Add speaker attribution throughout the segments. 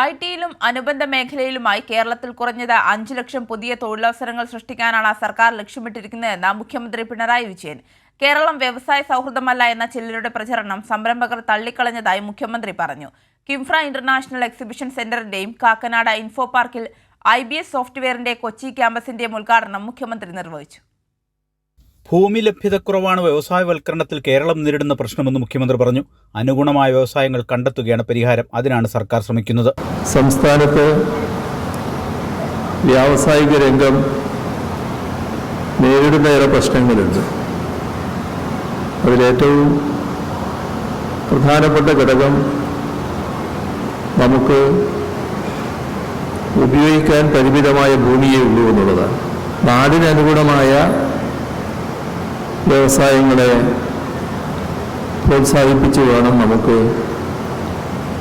Speaker 1: I ടിയിലും അനുബന്ധ മേഖലയിലുമായി കേരളത്തിൽ കുറഞ്ഞത് അഞ്ചു ലക്ഷം പുതിയ തൊഴിലവസരങ്ങൾ സൃഷ്ടിക്കാനാണ് സർക്കാർ ലക്ഷ്യമിട്ടിരിക്കുന്നതെന്ന് മുഖ്യമന്ത്രി പിണറായി വിജയൻ. കേരളം വ്യവസായ സൗഹൃദമല്ല എന്ന ചിലരുടെ പ്രചരണം സംരംഭകർ തള്ളിക്കളഞ്ഞതായി മുഖ്യമന്ത്രി പറഞ്ഞു. കിംഫ്ര ഇന്റർനാഷണൽ എക്സിബിഷൻ സെന്ററിന്റെയും കാക്കനാട് ഇൻഫോ പാർക്കിൽ ഐ ബി എസ് സോഫ്റ്റ്വെയറിന്റെ കൊച്ചി ക്യാമ്പസിന്റെയും ഉദ്ഘാടനം മുഖ്യമന്ത്രി നിർവഹിച്ചു.
Speaker 2: ഭൂമി ലഭ്യതക്കുറവാണ് വ്യവസായവൽക്കരണത്തിൽ കേരളം നേരിടുന്ന പ്രശ്നമെന്ന് മുഖ്യമന്ത്രി പറഞ്ഞു. അനുഗുണമായ വ്യവസായങ്ങൾ കണ്ടെത്തുകയാണ് പരിഹാരം. അതിനാണ് സർക്കാർ ശ്രമിക്കുന്നത്.
Speaker 3: സംസ്ഥാനത്ത് വ്യാവസായിക രംഗം നേരിടുന്ന ഏറെ പ്രശ്നങ്ങളുണ്ട്. അതിലേറ്റവും പ്രധാനപ്പെട്ട ഘടകം നമുക്ക് ഉപയോഗിക്കാൻ പരിമിതമായ ഭൂമിയേ ഉള്ളൂ എന്നുള്ളതാണ്. നാടിനനുഗുണമായ വ്യവസായങ്ങളെ പ്രോത്സാഹിപ്പിച്ചു വേണം നമുക്ക്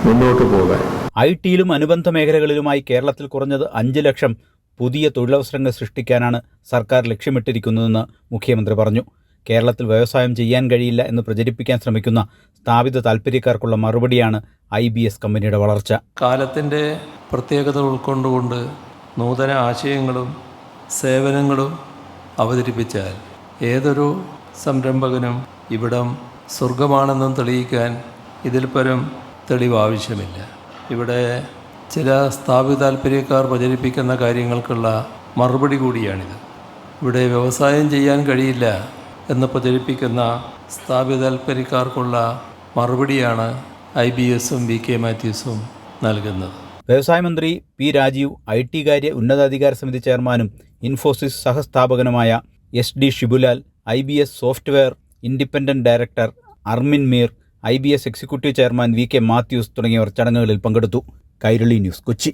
Speaker 3: മുന്നോട്ട് പോകാൻ.
Speaker 2: ഐ ടിയിലും അനുബന്ധ മേഖലകളിലുമായി കേരളത്തിൽ കുറഞ്ഞത് അഞ്ച് ലക്ഷം പുതിയ തൊഴിലവസരങ്ങൾ സൃഷ്ടിക്കാനാണ് സർക്കാർ ലക്ഷ്യമിട്ടിരിക്കുന്നതെന്ന് മുഖ്യമന്ത്രി പറഞ്ഞു. കേരളത്തിൽ വ്യവസായം ചെയ്യാൻ കഴിയില്ല എന്ന് പ്രചരിപ്പിക്കാൻ ശ്രമിക്കുന്ന സ്ഥാപിത താൽപ്പര്യക്കാർക്കുള്ള മറുപടിയാണ് ഐ ബി എസ് കമ്പനിയുടെ വളർച്ച.
Speaker 4: കാലത്തിന്റെ പ്രത്യേകത ഉൾക്കൊണ്ടുകൊണ്ട് നൂതന ആശയങ്ങളും സേവനങ്ങളും അവതരിപ്പിച്ചാൽ ഏതൊരു സംരംഭകനും ഇവിടം സ്വർഗമാണെന്നും തെളിയിക്കാൻ ഇതിൽ പരം തെളിവ് ആവശ്യമില്ല ഇവിടെ ചില സ്ഥാപിത താല്പര്യക്കാർ പ്രചരിപ്പിക്കുന്ന കാര്യങ്ങൾക്കുള്ള മറുപടി കൂടിയാണിത്. ഇവിടെ വ്യവസായം ചെയ്യാൻ കഴിയില്ല എന്ന് പ്രചരിപ്പിക്കുന്ന സ്ഥാപിത താല്പര്യക്കാർക്കുള്ള മറുപടിയാണ് ഐ ബി എസും വി കെ മാത്യൂസും നൽകുന്നത്.
Speaker 2: വ്യവസായ മന്ത്രി പി രാജീവ് ഐ ടി കാര്യ ഉന്നതാധികാര സമിതി ചെയർമാനും Infosys സഹസ്ഥാപകനുമായ S D Shibulal I B S software independent director Armin Meier I B S executive chairman V K Mathews തുടങ്ങിയവർ ചടങ്ങുകളിൽ പങ്കെടുത്തു. കൈരളി ന്യൂസ് കൊച്ചി.